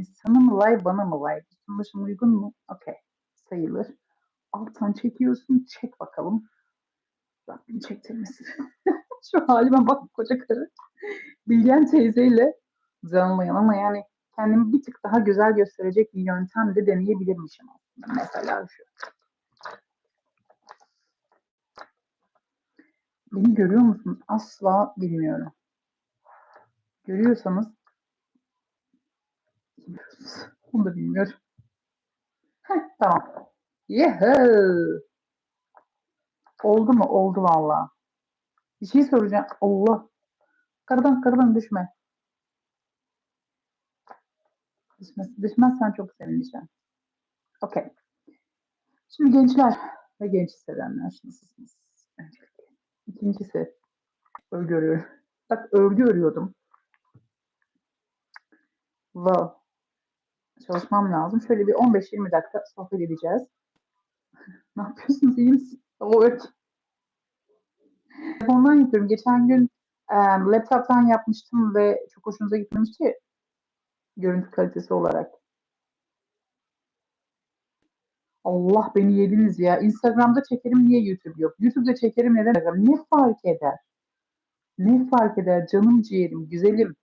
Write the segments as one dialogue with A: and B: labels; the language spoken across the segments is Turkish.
A: Yani sana mı lay bana mı lay? Üstün uygun mu? Okey. Sayılır. Alttan çekiyorsun. Çek bakalım. Rabbim çektirmesin. Şu halime bak koca karı. Bilgen teyzeyle canlıyım ama yani kendimi bir tık daha güzel gösterecek bir yöntem de deneyebilirmişim aslında. Mesela şu. Beni görüyor musunuz? Asla bilmiyorum. Görüyorsanız onu da bilmiyorum. Heh, tamam. Yehoo! Oldu mu? Oldu valla. Bir şey soracağım. Allah. Kardan kardan düşme. Düşmez, düşmezsen çok sevineceğim. Okey. Şimdi gençler ve genç hissedenler nasılsınız? İkincisi örgü örüyorum. Bak örgü örüyordum. Wow. Çalışmam lazım. Şöyle bir 15-20 dakika sohbet edeceğiz. ne yapıyorsunuz? İyi misin? Evet. Telefondan yapıyorum. Geçen gün e, laptop'tan yapmıştım ve çok hoşunuza gitmemişti görüntü kalitesi olarak. Allah beni yediniz ya. Instagram'da çekerim niye YouTube yok? YouTube'da çekerim neden Instagram? Ne fark eder? Ne fark eder? Canım ciğerim, güzelim,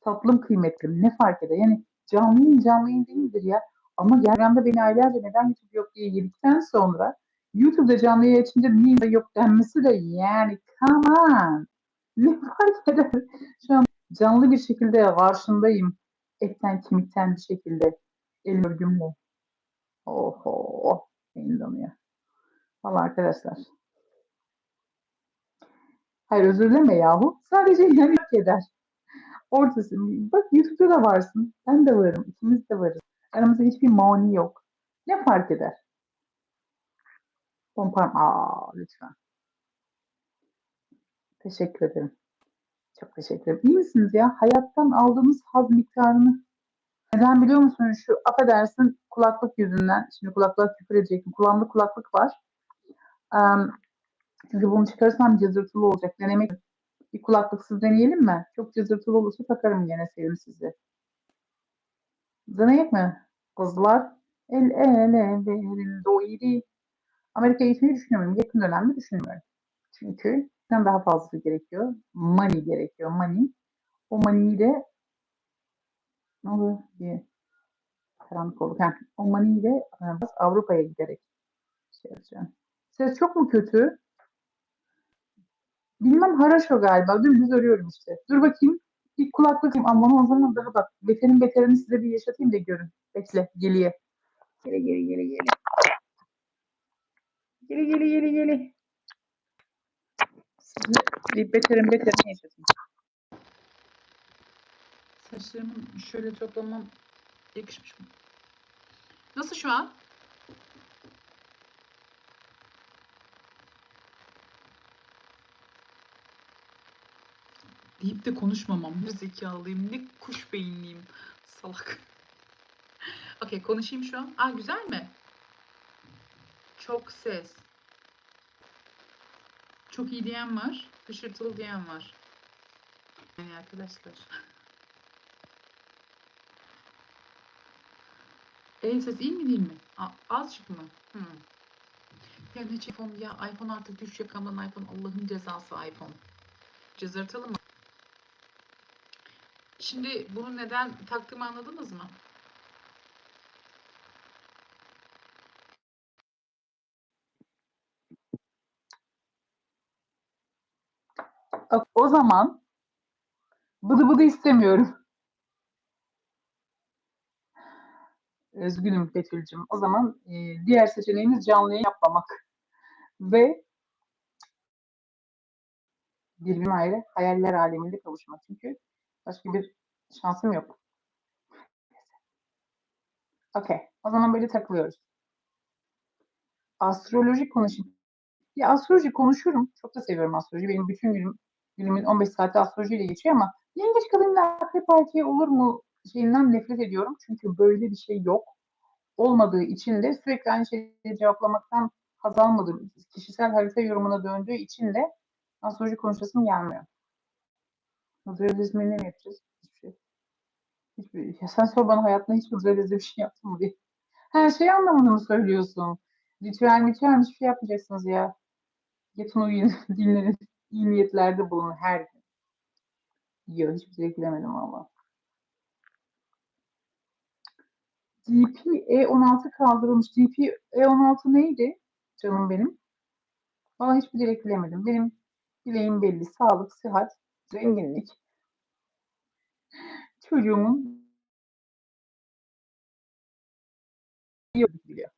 A: tatlım kıymetlim ne fark eder? Yani canlı yayın canlı değildir ya. Ama Instagram'da beni aylarca neden YouTube yok diye yedikten sonra YouTube'da canlı yayın açınca niye yok denmesi de yani come on. Ne fark eder? Şu an canlı bir şekilde karşındayım. Etten kemikten bir şekilde el örgümle. Oho. Benim donuyor. Valla arkadaşlar. Hayır özür dileme yahu. Sadece fark eder. Ortasın. Bak YouTube'da da varsın. Ben de varım. İkimiz de varız. Aramızda hiçbir mani yok. Ne fark eder? Pompam. Aa lütfen. Teşekkür ederim. Çok teşekkür ederim. İyi misiniz ya? Hayattan aldığımız haz miktarını neden biliyor musun? Şu affedersin kulaklık yüzünden. Şimdi kulaklığa küfür edecektim. Kulağımda kulaklık var. Um, çünkü bunu çıkarırsam cızırtılı olacak. Denemek bir kulaklıksız deneyelim mi? Çok cızırtılı olursa takarım gene sevim sizi. Deneyelim mi? Kızlar. El ele verin doyri. Amerika'ya gitmeyi düşünüyorum. Yakın dönemde düşünmüyorum. Çünkü daha fazlası gerekiyor. Money gerekiyor. Money. O money'i de ne oluyor diye karanlık oldu. Yani o money'i de Avrupa'ya giderek şey yapacağım. Ses çok mu kötü? Bilmem haraşo galiba. Dümdüz örüyorum işte. Dur bakayım. Bir kulaklık ama o zaman daha bak. Beterin beterini size bir yaşatayım da görün. Bekle. Geliye. Geli geli geli geli. Geli geli geli geli. Size bir beterin beterini yaşatayım. Saçlarımı şöyle toplamam yakışmış mı? Nasıl şu an? Deyip de konuşmamam. Bir zekalıyım. Ne kuş beyinliyim. Salak. Okey konuşayım şu an. Aa güzel mi? Çok ses. Çok iyi diyen var. Hışırtılı diyen var. Yani arkadaşlar. El ses iyi mi değil mi? A azıcık mı? Hmm. Ya ne iPhone ya iPhone artık düş yakamdan iPhone Allah'ın cezası iPhone. Cızırtılı mı? Şimdi bunu neden taktığımı anladınız mı? O zaman bıdı bıdı istemiyorum. Üzgünüm Betül'cüm. O zaman e, diğer seçeneğimiz canlı yayın yapmamak. Ve birbirine ayrı hayaller aleminde kavuşmak. Çünkü başka bir şansım yok. Okey. O zaman böyle takılıyoruz. Astroloji konuşayım. Ya astroloji konuşurum. Çok da seviyorum astroloji. Benim bütün günüm, günümün 15 saati astrolojiyle geçiyor ama yengeç kadınla akrep erkeği olur mu şeyinden nefret ediyorum. Çünkü böyle bir şey yok. Olmadığı için de sürekli aynı şeyleri cevaplamaktan haz almadığım, kişisel harita yorumuna döndüğü için de astroloji konuşasım gelmiyor. Hazır ne yapacağız? Hiçbir şey. Hiçbir, ya sen sor bana hayatında hiç hızlı bir şey yaptın mı diye. Her şey anlamında mı söylüyorsun? Ritüel mitüel hiçbir şey yapmayacaksınız ya. Yatın uyuyun, dinlenin, iyi niyetlerde bulunun her gün. Yok hiçbir şey bilemedim valla. DP E16 kaldırılmış. DP E16 neydi canım benim? Valla hiçbir dilek bilemedim. Benim dileğim belli. Sağlık, sıhhat, zenginlik. Çocuğumun biliyor.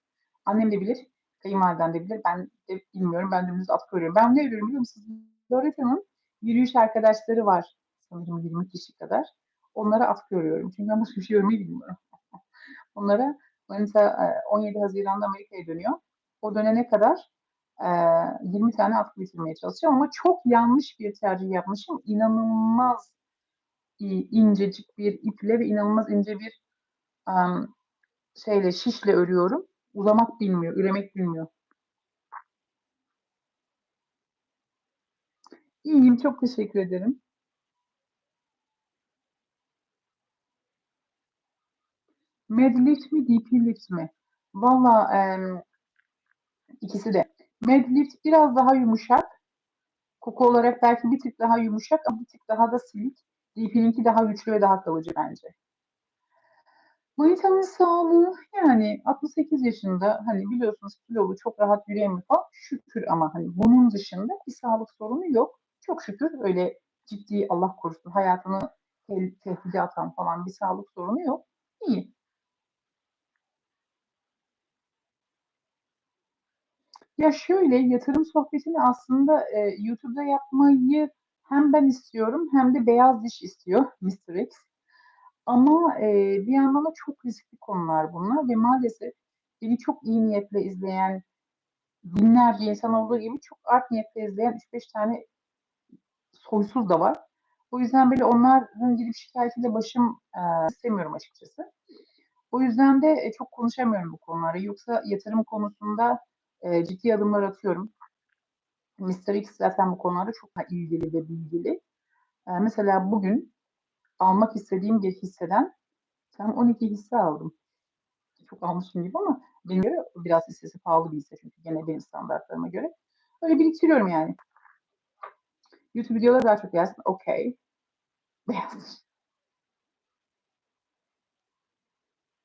A: Annem de bilir. Kayınvaliden de bilir. Ben de bilmiyorum. Ben dümdüz at görüyorum. Ben ne görüyorum biliyor musunuz? Loreta'nın yürüyüş arkadaşları var. Sanırım 20 kişi kadar. Onlara at görüyorum. Çünkü ben başka bir şey görmeyi bilmiyorum. Onlara mesela 17 Haziran'da Amerika'ya dönüyor. O dönene kadar 20 tane at bitirmeye çalışacağım ama çok yanlış bir tercih yapmışım. İnanılmaz incecik bir iple ve inanılmaz ince bir şeyle şişle örüyorum. Uzamak bilmiyor, üremek bilmiyor. İyiyim, çok teşekkür ederim. Medlift mi, DP mi? Valla e, ikisi de. Medlift biraz daha yumuşak. Koku olarak belki bir tık daha yumuşak ama bir tık daha da silik. DP'ninki daha güçlü ve daha kalıcı bence. Manitanın sağlığı yani 68 yaşında hani biliyorsunuz kilolu çok rahat yürüyemiyor falan şükür ama hani bunun dışında bir sağlık sorunu yok. Çok şükür öyle ciddi Allah korusun hayatını te tehdide atan falan bir sağlık sorunu yok. İyi. Ya şöyle yatırım sohbetini aslında e, YouTube'da yapmayı hem ben istiyorum hem de Beyaz Diş istiyor Mr. X. Ama e, bir yandan da çok riskli konular bunlar ve maalesef beni çok iyi niyetle izleyen binlerce insan olduğu gibi çok art niyetle izleyen 3-5 tane soysuz da var. O yüzden böyle onların gidip şikayetiyle başım e, istemiyorum açıkçası. O yüzden de e, çok konuşamıyorum bu konuları. Yoksa yatırım konusunda e, ciddi adımlar atıyorum. Mr. X zaten bu konularda çok ilgili ve bilgili. E, mesela bugün almak istediğim bir hisseden sen 12 hisse aldım. Çok almışım gibi ama benim göre biraz hissesi pahalı bir hisse çünkü gene benim standartlarıma göre. Öyle biriktiriyorum yani. YouTube videoları daha çok gelsin. Okey. Beyaz.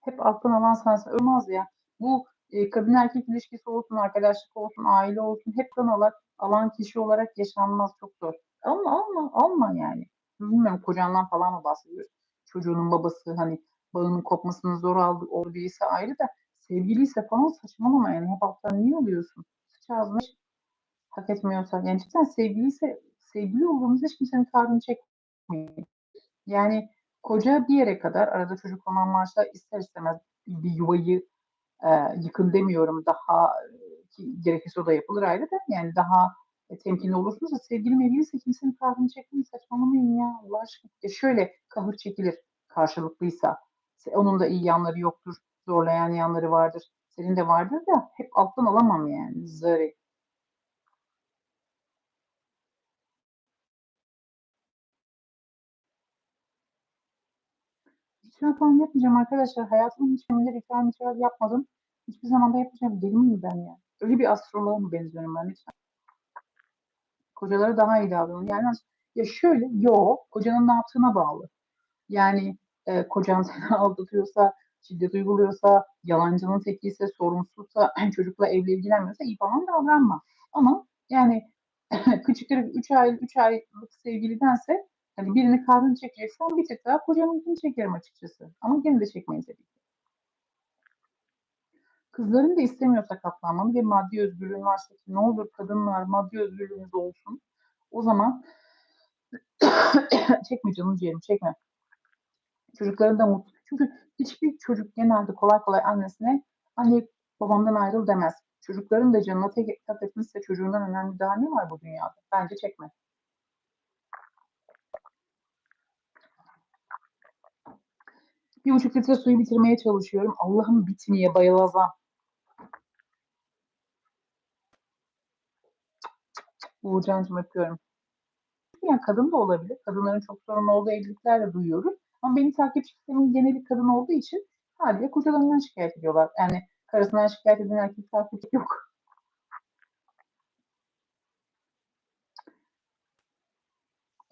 A: Hep alttan alan sensin. Olmaz ya. Bu e, kadın erkek ilişkisi olsun, arkadaşlık olsun, aile olsun hep kan olarak alan kişi olarak yaşanmaz çok zor. Alma alma alma yani. Bilmiyorum kocandan falan mı bahsediyoruz? Çocuğunun babası hani bağının kopmasını zor aldı o birisi ayrı da sevgiliyse falan saçmalama yani hep alttan niye oluyorsun? Sıç ağzına hak etmiyorsa yani cidden sevgiliyse sevgili olduğumuzda hiç kimsenin karnını çekmeyin. Yani koca bir yere kadar arada çocuk olan varsa ister istemez bir yuvayı e, yıkın demiyorum daha ki gerekirse o da yapılır ayrı da yani daha e, temkinli olursunuz da sevgili mevgiliyse kimsenin kahrını çekmeyin saçmalamayın ya Allah aşkına. E şöyle kahır çekilir karşılıklıysa onun da iyi yanları yoktur zorlayan yanları vardır senin de vardır da hep alttan alamam yani zarı. Ritüel falan yapmayacağım arkadaşlar. Hayatımın hiçbirinde ritüel ritüel yapmadım. Hiçbir zaman da yapmayacağım. Deli miyim ben ya? Öyle bir astroloğa mı benziyorum ben lütfen? Kocaları daha iyi davranın. Yani ya şöyle, yo, kocanın ne yaptığına bağlı. Yani e, kocan seni aldatıyorsa, şiddet uyguluyorsa, yalancının tekiyse, sorumsuzsa, çocukla evli ilgilenmiyorsa iyi falan davranma. Ama yani küçük 3 ay 3 aylık sevgilidense hani birini karnını çekeceksen bir tık daha kocamınkini çekerim açıkçası. Ama gene de çekmeyin tabii. Kızların da istemiyorsa katlanmanı ve maddi özgürlüğün varsa ki ne olur kadınlar maddi özgürlüğünüz olsun. O zaman çekme canım ciğerim çekme. Çocukların da mutlu. Çünkü hiçbir çocuk genelde kolay kolay annesine anne babamdan ayrıl demez. Çocukların da canına tek tak etmişse çocuğundan önemli daha ne var bu dünyada? Bence çekme. Bir buçuk litre suyu bitirmeye çalışıyorum. Allah'ım bitmeye bayılazam. Uğurcan'cığım öpüyorum. Yani kadın da olabilir. Kadınların çok sorun olduğu evlilikler de duyuyoruz. Ama benim takipçilerimin geneli kadın olduğu için hâliyle kocalarından şikâyet ediyorlar. Yani karısından şikâyet eden erkek takipçi yok.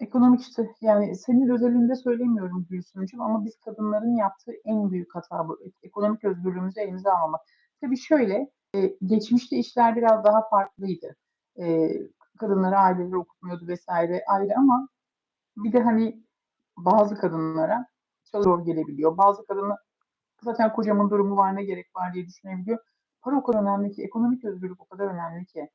A: Ekonomik işte, yani senin özelinde söylemiyorum Gülsümcüğüm ama biz kadınların yaptığı en büyük hata bu. Ekonomik özgürlüğümüzü elimize almamak. Tabii şöyle, eee, geçmişte işler biraz daha farklıydı. Eee, kadınları aileleri okutmuyordu vs. ayrı ama bir de, hani, bazı kadınlara çok zor gelebiliyor. Bazı kadınlar zaten kocamın durumu var, ne gerek var diye düşünebiliyor. Para o kadar önemli ki, ekonomik özgürlük o kadar önemli ki.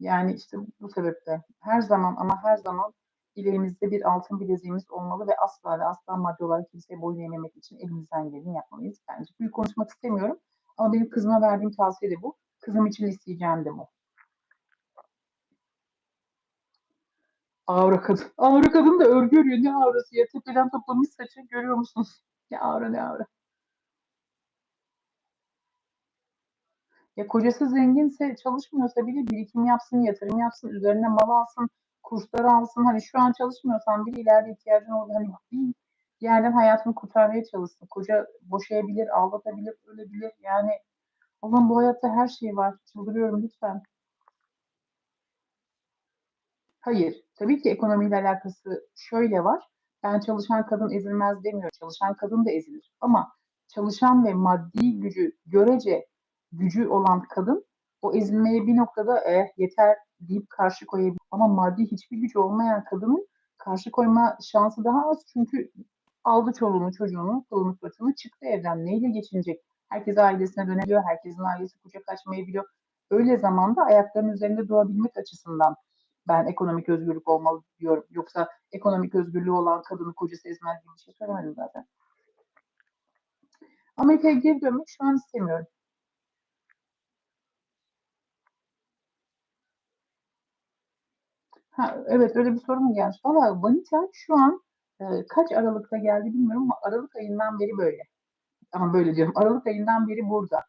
A: Yani, işte, bu sebeple her zaman ama her zaman bileğimizde bir altın bileziğimiz olmalı ve asla ve asla maddi olarak kimseye boyun eğmemek için elimizden geleni yapmalıyız bence. Büyük konuşmak istemiyorum ama benim kızıma verdiğim tavsiye de bu. Kızım için isteyeceğim de bu. Avra kadın. Avra kadın da örgü örüyor. Ne avrası ya? Tepeden toplamış saçı görüyor musunuz? Ne avra, ne avra. Ya, kocası zenginse, çalışmıyorsa bile birikim yapsın, yatırım yapsın, üzerine mal alsın, kurslar alsın. Hani, şu an çalışmıyorsan bile ileride ihtiyacın olduğu, hani, bir yerden hayatını kurtarmaya çalışsın. Koca boşayabilir, aldatabilir, ölebilir. Yani, Allah'ım bu hayatta her şey var. Çıldırıyorum lütfen. Hayır, tabii ki ekonomiyle alakası şöyle var. Ben çalışan kadın ezilmez demiyorum. Çalışan kadın da ezilir ama çalışan ve maddi gücü görece gücü olan kadın o ezilmeye bir noktada "Eh, yeter." deyip karşı koyabilir ama maddi hiçbir gücü olmayan kadının karşı koyma şansı daha az. Çünkü aldı çoluğunu, çocuğunu, çoluğunu, çocuğunu, çıktı evden. Neyle geçinecek? Herkes ailesine dönebiliyor, herkesin ailesi kucak açmayı biliyor. Öyle zamanda ayaklarının üzerinde durabilmek açısından ben ekonomik özgürlük olmalı diyorum. Yoksa ekonomik özgürlüğü olan kadını kocası ezmez gibi bir şey söylemedim zaten. Amerika'ya geri dönmek şu an istemiyorum. Ha, evet, öyle bir soru mu gelmiş? Valla Vanita şu an, eee, kaç aralıkta geldi bilmiyorum ama aralık ayından beri böyle. Ama böyle diyorum, aralık ayından beri burada.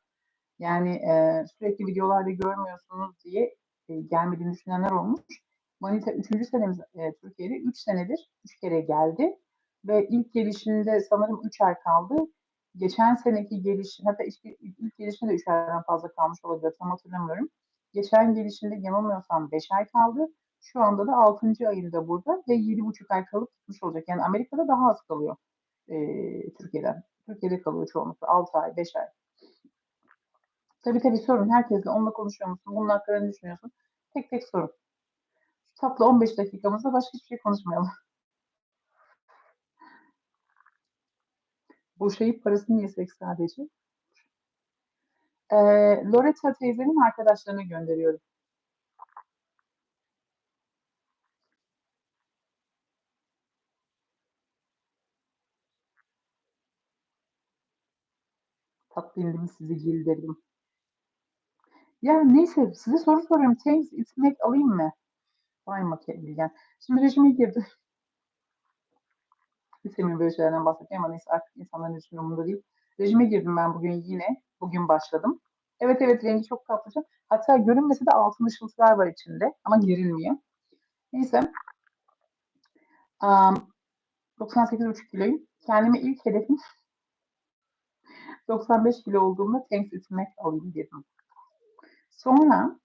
A: Yani, eee, sürekli videolarda görmüyorsunuz diye, eee, gelmediğini düşünenler olmuş. Vanita 3. senemiz, eee, Türkiye'de. 3 senedir 3 kere geldi ve ilk gelişinde sanırım 3 ay kaldı. Geçen seneki geliş hatta ilk ilk gelişinde de 3 aydan fazla kalmış olabilir, tam hatırlamıyorum. Geçen gelişinde yanılmıyorsam 5 ay kaldı. Şu anda da 6. ayında burada ve 7,5 ay kalıp gitmiş olacak. Yani Amerika'da daha az kalıyor, eee, Türkiye'den. Türkiye'de kalıyor çoğunlukla 6 ay, 5 ay. Tabii, tabii, sorun. Herkesle. Onunla konuşuyor musun? Bunun hakkında ne düşünüyorsun? Tek tek sorun. Tatlı 15 dakikamızda başka hiçbir şey konuşmayalım. Boşayıp parasını yesek sadece. Eee, Loretta teyzenin arkadaşlarına gönderiyorum. Tatlı indim, sizi gildirdim. Ya, neyse, size soru soruyorum. Thanks It's alayım mı? Vay Machiavellian. Şimdi rejime girdim. İstemiyorum böyle şeylerden bahsetmeyi ama neyse artık insanların düşündüğü umurumda değil. Rejime girdim ben bugün yine. Bugün başladım. Evet, evet, rengi çok tatlıca. Hatta görünmese de altın ışıltılar var içinde ama girilmiyor. Neyse. Amm, 98,5 kiloyum. Kendime ilk hedefim 95 kilo olduğumda Thanks It's alayım dedim. Sonra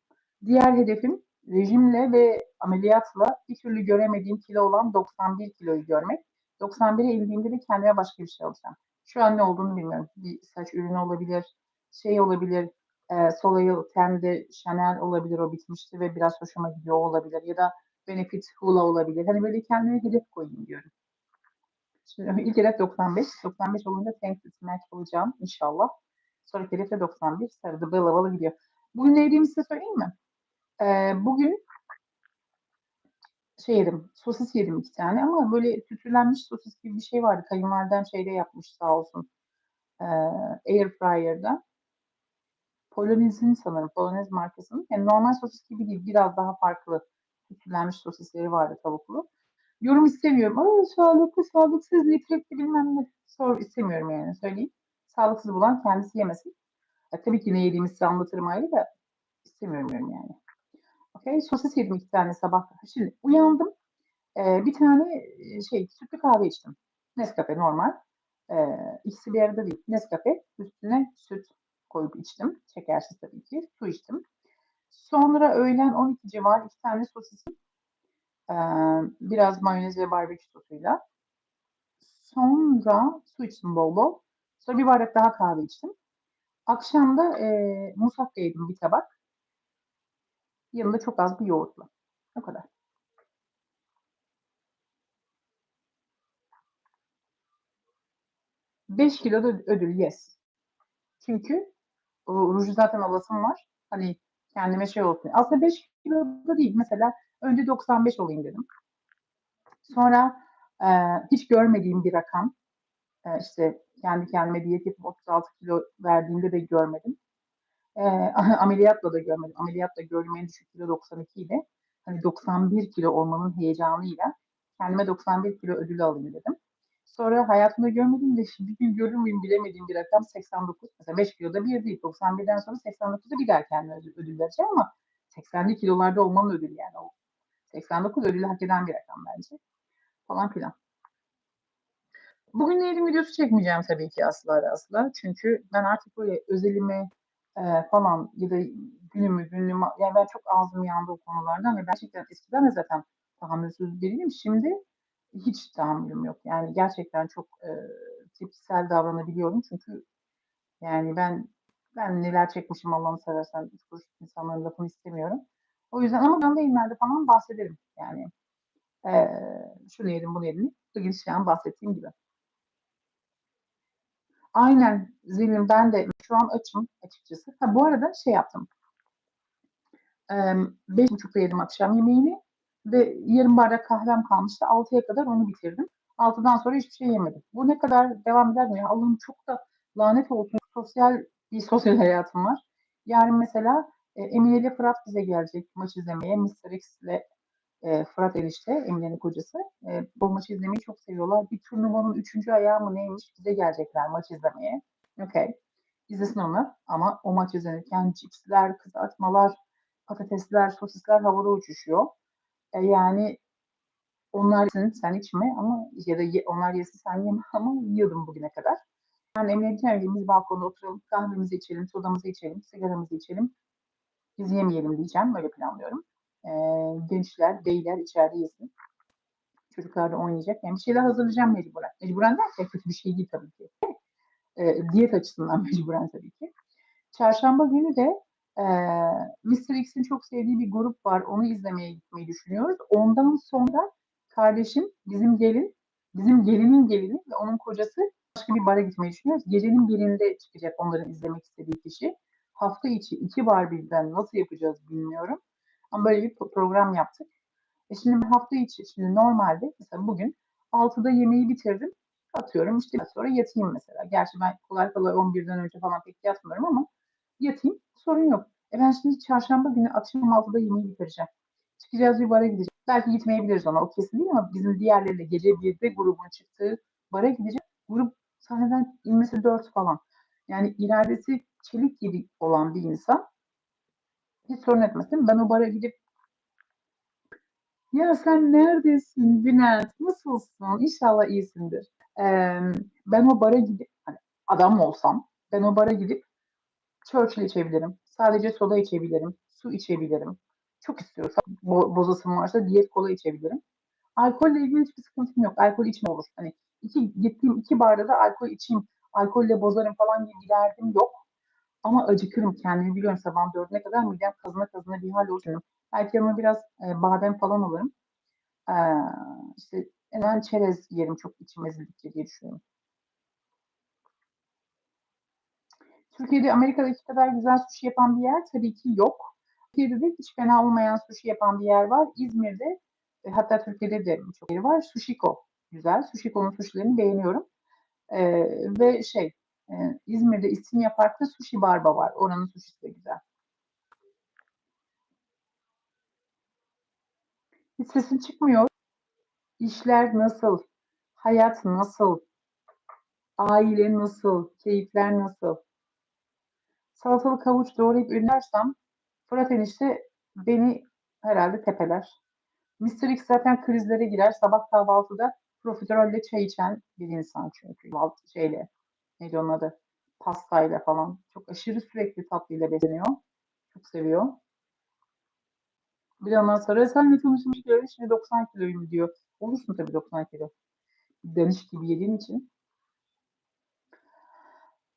A: diğer hedefim rejimle ve ameliyatla bir türlü göremediğim kilo olan 91 kiloyu görmek. 91'e indiğimde de kendime başka bir şey alacağım. Şu an ne olduğunu bilmiyorum. Bir saç ürünü olabilir, şey olabilir, eee, Soleil Ten'de Chanel olabilir, o bitmişti ve biraz hoşuma gidiyor, olabilir ya da Benefit Hoola olabilir. Hani böyle kendime hedef koyayım diyorum. Şimdi ilk hedef 95. 95 olunca Thanks It's alacağım inşallah. Sonraki hedef de 91. Sarıda bala gidiyor. Bugün ne yediğimi size söyleyeyim mi? Eee, bugün şey yedim, sosis yedim 2 tane ama böyle tütsülenmiş sosis gibi bir şey vardı. Kayınvalidem şeyde yapmış sağ olsun, eee, airfryer'da. Polonez'in sanırım, Polonez markasının. Yani normal sosis gibi değil, biraz daha farklı tütsülenmiş sosisleri vardı tavuklu. Yorum istemiyorum. "A, sağlıklı, sağlıksız, nitelikli bilmem ne." Sor istemiyorum yani söyleyeyim. Sağlıksız bulan kendisi yemesin. Ya, tabii ki ne yediğimi size anlatırım ayrı da istemiyorum yani. Okay, sosis yedim 2 tane sabah. Şimdi uyandım. Eee, bir tane, şey, sütlü kahve içtim. Nescafe normal. Ee, ikisi bir arada değil. Nescafe üstüne süt koyup içtim. Şekersiz tabii ki. Su içtim. Sonra öğlen 12 civarı iki tane sosisim. Ee, biraz mayonez ve barbekü sosuyla. Sonra su içtim bol bol. Sonra bir bardak daha kahve içtim. Akşam da e, musakka yedim bir tabak. Yanında çok az bir yoğurtla. O kadar. Beş kilo ödül yes. Çünkü ruju zaten alasım var. Hani kendime şey olsun. Aslında 5 kilo da değil. Mesela önce 95 olayım dedim. Sonra e, hiç görmediğim bir rakam. E, işte kendi kendime diyet yapıp 36 kilo verdiğimde de görmedim. Ameliyatla da görmedim. Ameliyatla gördüğüm en düşük kilo 92 idi. Hani 91 kilo olmanın heyecanıyla kendime 91 kilo ödül alayım dedim. Sonra hayatımda görmediğim de bir gün görür müyüm bilemediğim bir rakam 89. Mesela 5 kiloda bir değil. 91'den sonra 89'da bir daha kendime ödül, ödül vereceğim ama 80'li kilolarda olmanın ödülü yani. O 89 ödülü hak eden bir rakam bence. Falan filan. Bugün eğitim videosu çekmeyeceğim tabii ki asla asla. Çünkü ben artık böyle özelimi e, falan ya da günümü günümü yani ben çok ağzım yandı o konulardan ve gerçekten eskiden de zaten tahammülsüz biriyim. Şimdi hiç tahammülüm yok. Yani gerçekten çok e, tepkisel davranabiliyorum. Çünkü yani ben ben neler çekmişim Allah'ını seversen üç kuruş insanların lafını istemiyorum. O yüzden ama ben yayınlarda falan bahsederim. Yani e, şunu yedim bunu yedim. Bugün şu an bahsettiğim gibi. Aynen Zilin ben de şu an açım açıkçası. Ha, bu arada şey yaptım. E, beş buçukta yedim akşam yemeğini ve yarım bardak kahvem kalmıştı. 6'ya kadar onu bitirdim. 6'dan sonra hiçbir şey yemedim. Bu ne kadar devam eder mi? Ya Allah'ım çok da lanet olsun. Sosyal bir sosyal hayatım var. Yarın mesela e, Emine ile Fırat bize gelecek maç izlemeye. Mr. X ile e, Fırat Erişte, Emine'nin kocası. E, bu maçı izlemeyi çok seviyorlar. Bir turnuvanın üçüncü ayağı mı neymiş bize gelecekler maç izlemeye. Okey. İzlesin onlar. Ama o maç izlenirken cipsler, kızartmalar, patatesler, sosisler havada uçuşuyor. E, yani onlar yesin sen içme ama ya da ye, onlar yesin sen yeme ama yiyordum bugüne kadar. Yani ki biz balkonda oturalım, kahvemizi içelim, sodamızı içelim, sigaramızı içelim. Biz yemeyelim diyeceğim. Böyle planlıyorum. Ee, gençler, beyler içeride yesin. Çocuklar da oynayacak. Yani bir şeyler hazırlayacağım mecburen. Mecburen derken kötü bir şey değil tabii ki. E, diyet açısından mecburen tabii ki. Çarşamba günü de e, Mr. X'in çok sevdiği bir grup var. Onu izlemeye gitmeyi düşünüyoruz. Ondan sonra kardeşim, bizim gelin, bizim gelinin gelini ve onun kocası başka bir bara gitmeyi düşünüyoruz. Gecenin birinde çıkacak onların izlemek istediği kişi. Hafta içi iki bar birden nasıl yapacağız bilmiyorum. Ama böyle bir program yaptık. E şimdi hafta içi, şimdi normalde mesela bugün 6'da yemeği bitirdim. Atıyorum işte sonra yatayım mesela. Gerçi ben kolay kolay 11'den önce falan pek yatmıyorum ama yatayım sorun yok. E ben şimdi çarşamba günü akşam 6'da yemeği bitireceğim. Çıkacağız bir bara gideceğiz. Belki gitmeyebiliriz ona o kesin değil ama bizim diğerleriyle gece 1'de grubun çıktığı bara gideceğiz. Grup sahneden inmesi 4 falan. Yani iradesi çelik gibi olan bir insan hiç sorun etmesin. Ben o bara gidip ya sen neredesin Bülent? Nasılsın? İnşallah iyisindir. Ee, ben o bara gidip hani adam olsam ben o bara gidip Churchill içebilirim. Sadece soda içebilirim. Su içebilirim. Çok istiyorsam bo bozasım varsa diyet kola içebilirim. Alkolle ilgili hiçbir sıkıntım yok. Alkol içme olur. Hani iki, gittiğim iki barda da alkol içeyim, alkolle bozarım falan gibi derdim yok. Ama acıkırım kendimi biliyorum sabah dördüne kadar midem kazına kazına bir hal oluyorum. Belki yanıma biraz e, badem falan alırım. E, işte en çerez yerim çok içim ezildikçe diye düşünüyorum. Türkiye'de Amerika'daki kadar güzel sushi yapan bir yer tabii ki yok. Türkiye'de de hiç fena olmayan sushi yapan bir yer var. İzmir'de e, hatta Türkiye'de de çok yeri var. Sushiko güzel. Sushiko'nun sushilerini beğeniyorum. E, ve şey e, İzmir'de İstinye Park'ta Sushi Barba var. Oranın sushisi de güzel. Hiç sesin çıkmıyor. İşler nasıl? Hayat nasıl? Aile nasıl? Keyifler nasıl? Salatalık havuç doğrayıp ürünersem Fırat enişte beni herhalde tepeler. Mr. X zaten krizlere girer. Sabah kahvaltıda profiterolle çay içen bir insan çünkü. Şeyle, neydi onun adı? Pastayla falan. Çok aşırı sürekli tatlıyla besleniyor. Çok seviyor. Bir de ondan sonra senle tanışmış diyor. Şimdi 90 kiloyum diyor. Olursun tabii 90 kilo. Danış gibi yediğin için.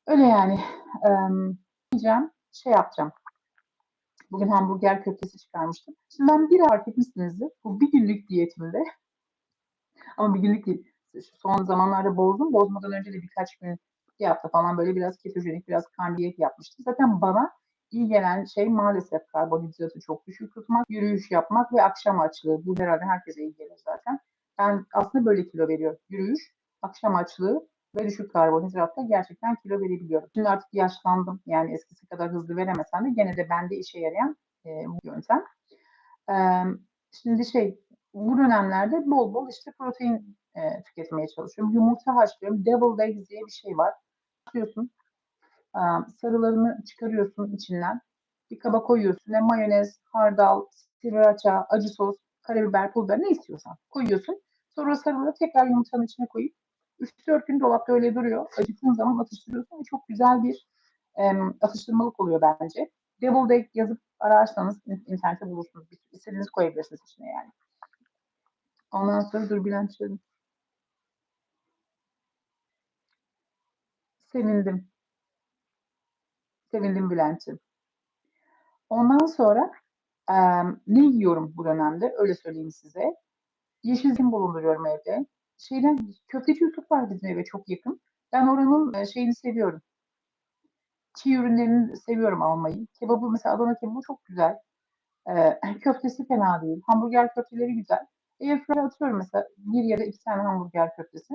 A: Öyle yani. Diyeceğim, şey yapacağım. Bugün hamburger köftesi çıkarmıştım. Şimdi ben bir fark etmişsinizdir. Bu bir günlük diyetimde ama bir günlük değil. Son zamanlarda bozdum. Bozmadan önce de birkaç gün, bir hafta falan böyle biraz ketojenik, biraz karbonhidrat yapmıştım. Zaten bana iyi gelen şey maalesef karbonhidratı çok düşük tutmak, yürüyüş yapmak ve akşam açlığı. Bu herhalde herkese iyi gelir zaten. Ben aslında böyle kilo veriyorum. Yürüyüş, akşam açlığı ve düşük karbonhidratta gerçekten kilo verebiliyorum. Şimdi artık yaşlandım. Yani eskisi kadar hızlı veremesem de gene de bende işe yarayan e, bu yöntem. E, şimdi şey bu dönemlerde bol bol işte protein e, tüketmeye çalışıyorum. Yumurta haşlıyorum. Deviled eggs diye bir şey var. Açıyorsun. E, sarılarını çıkarıyorsun içinden. Bir kaba koyuyorsun. Ne mayonez, hardal, sriracha, acı sos, karabiber, pul biber ne istiyorsan koyuyorsun. Sonra sarıları tekrar yumurtanın içine koyup 3-4 gün dolapta öyle duruyor. Acıktığın zaman atıştırıyorsun ve çok güzel bir e, atıştırmalık oluyor bence. Deviled egg yazıp ararsanız internette bulursunuz. İstediğiniz koyabilirsiniz içine yani. Ondan sonra dur Bülent Sevindim. Sevindim Bülent'ciğim. Ondan sonra e, ne yiyorum bu dönemde? Öyle söyleyeyim size. Yeşil zeytin bulunduruyorum evde. Şeyden köfteci Yusuf var bizim eve çok yakın. Ben oranın şeyini seviyorum. Çiğ ürünlerini seviyorum almayı. Kebabı mesela Adana kebabı çok güzel. E, köftesi fena değil. Hamburger köfteleri güzel. Airfryer'e atıyorum mesela bir ya da iki tane hamburger köftesi.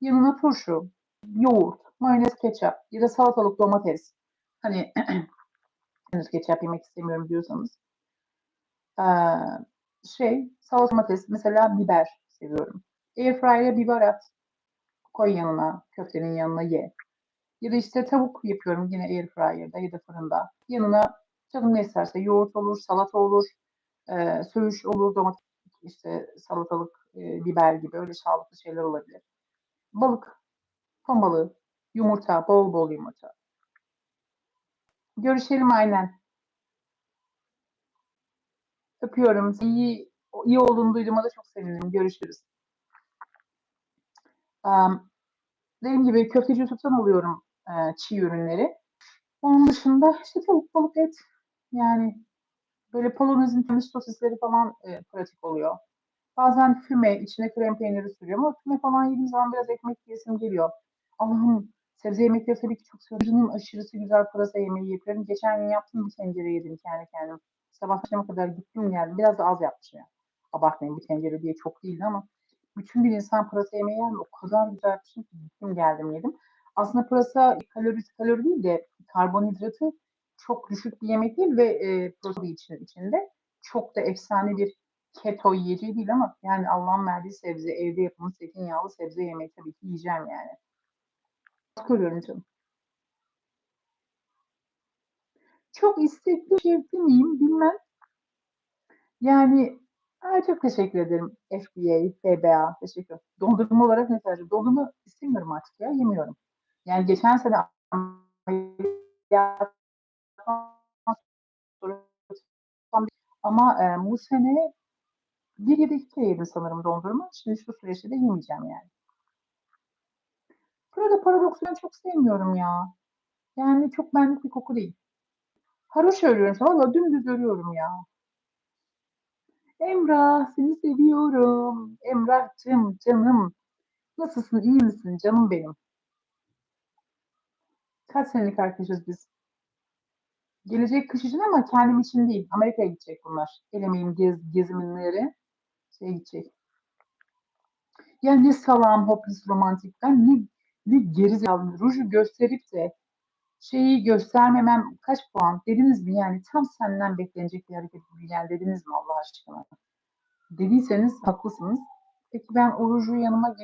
A: Yanına turşu, yoğurt, mayonez, ketçap ya da salatalık domates. Hani henüz ketçap yemek istemiyorum diyorsanız. Ee, şey, salata domates, mesela biber seviyorum. Airfryer'e biber at. Koy yanına, köftenin yanına ye. Ya da işte tavuk yapıyorum yine airfryer'da ya da fırında. Yanına canım ne isterse yoğurt olur, salata olur, e, söğüş olur, domates, işte salatalık, e, biber gibi öyle sağlıklı şeyler olabilir. Balık, balığı, yumurta, bol bol yumurta. Görüşelim aynen. Öpüyorum. İyi, iyi olduğunu duyduğuma da çok sevindim. Görüşürüz. Um, dediğim gibi köfteci Yusuf'tan alıyorum e, çiğ ürünleri. Onun dışında işte tavuk, balık, et. Yani böyle polonezin temiz sosisleri falan e, pratik oluyor. Bazen füme, içine krem peyniri sürüyorum ama füme falan yediğim zaman biraz ekmek yiyesim geliyor. Allah'ım sebze yemekleri tabii ki çok seviyorum. aşırısı güzel pırasa yemeği yapıyorum. Geçen gün yaptım bir tencere yedim kendi kendime. Sabah akşama kadar gittim geldim. Biraz da az yapmışım yani. Abartmayın bir tencere diye çok değildi ama bütün bir insan pırasa yemeği yer mi? O kadar güzel yapmışım ki gittim geldim yedim. Aslında pırasa kalori kalori değil de karbonhidratı çok düşük bir yemek değil ve e, protein için, içinde çok da efsane bir keto yiyeceği değil ama yani Allah'ın verdiği sebze, evde yapılmış zeytinyağlı sebze yemeği tabii ki yiyeceğim yani. Canım. Çok istekli şevkli miyim bilmem. Yani Aa, çok teşekkür ederim. FBA, FBA, teşekkür. Dondurma olarak ne tercih? Dondurma istemiyorum artık ya, yemiyorum. Yani geçen sene ama e, bu sene bir ya da iki sanırım dondurma. Şimdi şu süreçte de yemeyeceğim yani. Burada paradoksunu çok sevmiyorum ya. Yani çok benlik bir koku değil. Haroş örüyorum. Valla dümdüz örüyorum ya. Emrah seni seviyorum. Emrah'cığım canım. Nasılsın iyi misin canım benim? Kaç senelik arkadaşız biz? Gelecek kış için ama kendim için değil. Amerika'ya gidecek bunlar. Elemeyin gez, geziminleri. Şey gidecek. Ya ne salam hoplis romantik. Ben ne gerizekalı. Ruju gösterip de şeyi göstermemem kaç puan dediniz mi? Yani tam senden beklenecek bir hareket yani dediniz mi Allah aşkına? Dediyseniz haklısınız. Peki ben o ruju yanıma